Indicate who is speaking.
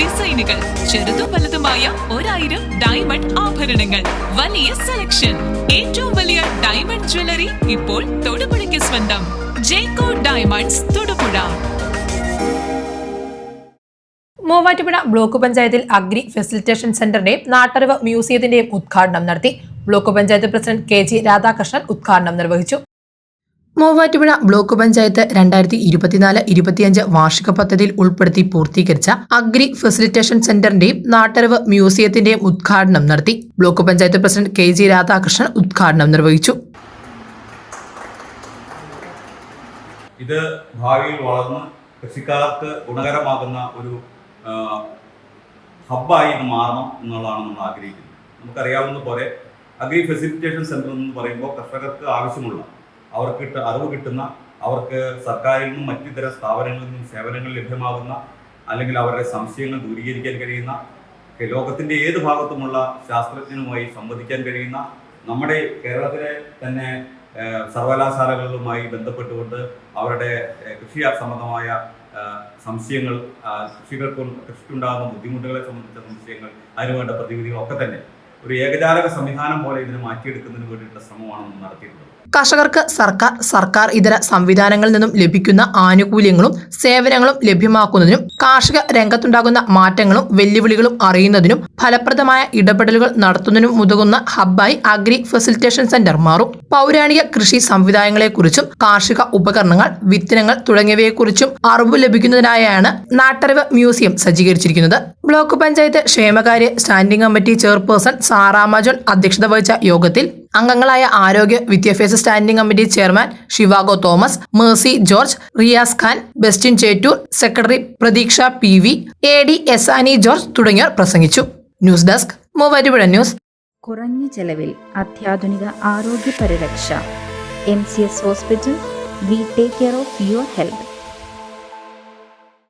Speaker 1: ഡിസൈനുകൾ ചെറുതും വലുതുമായ ഒരായിരം ഡയമണ്ട് ആഭരണങ്ങൾ. വലിയ സെലക്ഷൻ ഏറ്റവും വലിയ ഡയമണ്ട് ജ്വല്ലറി ഇപ്പോൾ തൊടുപുഴയ്ക്ക് സ്വന്തം. ജേക്കോ ഡയമണ്ട്സ് തൊടുപുഴ.
Speaker 2: മൂവാറ്റുപുഴ ബ്ലോക്ക് പഞ്ചായത്തിൽ അഗ്രി ഫെസിലിറ്റേഷൻ സെന്ററിന്റെയും നാട്ടറിവ് മ്യൂസിയത്തിന്റെയും ഉദ്ഘാടനം നടത്തി. Block panchayat president K G Radhakrishnan ഉദ്ഘാടനം നിർവഹിച്ചു. മൂവാറ്റുപുഴ ബ്ലോക്ക് പഞ്ചായത്ത് രണ്ടായിരത്തി ഇരുപത്തിനാല് ഇരുപത്തിയഞ്ച് വാർഷിക പദ്ധതിയിൽ ഉൾപ്പെടുത്തി പൂർത്തീകരിച്ച അഗ്രി ഫെസിലിറ്റേഷൻ സെന്ററിന്റെയും നാട്ടറിവ് മ്യൂസിയത്തിന്റെയും ഉദ്ഘാടനം നടത്തി. Block panchayat president K G Radhakrishnan ഉദ്ഘാടനം നിർവഹിച്ചു.
Speaker 3: ഇത് ഭാവിയിൽ വളർന്ന് കൃഷിക്കാർക്ക് ഗുണകരമാകുന്ന ഒരു ഹബ്ബായി ഇത് മാറണം എന്നുള്ളതാണ് നമ്മൾ ആഗ്രഹിക്കുന്നത്. നമുക്കറിയാവുന്ന പോലെ അഗ്രി ഫെസിലിറ്റേഷൻ സെന്റർ എന്ന് പറയുമ്പോൾ കർഷകർക്ക് ആവശ്യമുള്ള അവർക്ക് അറിവ് കിട്ടുന്ന അവർക്ക് സർക്കാരിൽ നിന്നും മറ്റിതര സ്ഥാപനങ്ങളിൽ നിന്നും സേവനങ്ങൾ ലഭ്യമാകുന്ന അല്ലെങ്കിൽ അവരുടെ സംശയങ്ങൾ ദൂരീകരിക്കാൻ കഴിയുന്ന ലോകത്തിന്റെ ഏത് ഭാഗത്തുമുള്ള ശാസ്ത്രജ്ഞനുമായി സംവദിക്കാൻ കഴിയുന്ന നമ്മുടെ കേരളത്തിലെ തന്നെ സർവകലാശാലകളുമായി ബന്ധപ്പെട്ടുകൊണ്ട് അവരുടെ കൃഷി സംബന്ധമായ സംശയങ്ങൾ കൃഷികൾക്ക് കൃഷിക്കുണ്ടാകുന്ന ബുദ്ധിമുട്ടുകളെ സംബന്ധിച്ച സംശയങ്ങൾ അതിനുവേണ്ട വേണ്ട ഒക്കെ തന്നെ ഒരു ഏകജാലക സംവിധാനം പോലെ ഇതിനെ മാറ്റിയെടുക്കുന്നതിന് വേണ്ടിയിട്ടുള്ള ശ്രമമാണ് നടത്തിയിട്ടുള്ളത്.
Speaker 2: കർഷകർക്ക് സർക്കാർ സർക്കാർ ഇതര സംവിധാനങ്ങളിൽ നിന്നും ലഭിക്കുന്ന ആനുകൂല്യങ്ങളും സേവനങ്ങളും ലഭ്യമാക്കുന്നതിനും കാർഷിക രംഗത്തുണ്ടാകുന്ന മാറ്റങ്ങളും വെല്ലുവിളികളും അറിയുന്നതിനും ഫലപ്രദമായ ഇടപെടലുകൾ നടത്തുന്നതിനും ഉതകുന്ന ഹബ്ബായി അഗ്രി ഫെസിലിറ്റേഷൻ സെന്റർ മാറും. പൗരാണിക കൃഷി സംവിധാനങ്ങളെക്കുറിച്ചും കാർഷിക ഉപകരണങ്ങൾ വിത്തനങ്ങൾ തുടങ്ങിയവയെക്കുറിച്ചും അറിവ് ലഭിക്കുന്നതിനായാണ് നാട്ടറിവ് മ്യൂസിയം സജ്ജീകരിച്ചിരിക്കുന്നത്. ബ്ലോക്ക് പഞ്ചായത്ത് ക്ഷേമകാര്യ സ്റ്റാൻഡിംഗ് കമ്മിറ്റി ചെയർപേഴ്സൺ സാറാമജോൺ അധ്യക്ഷത വഹിച്ച യോഗത്തിൽ അംഗങ്ങളായ ആരോഗ്യ വിദ്യാഭ്യാസ standing committee chairman Zhivago Thomas Mercy George Riyas Khan Bestin Chettoor secretary Pratheeksha P V A D S Annie George തുടങ്ങിയവർ പ്രസംഗിച്ചു. News desk Muvattupuzha news.
Speaker 4: കുറഞ്ഞ ചെലവിൽ അത്യാധുനിക ആരോഗ്യ പരിരക്ഷ M C S hospital we take care of your health.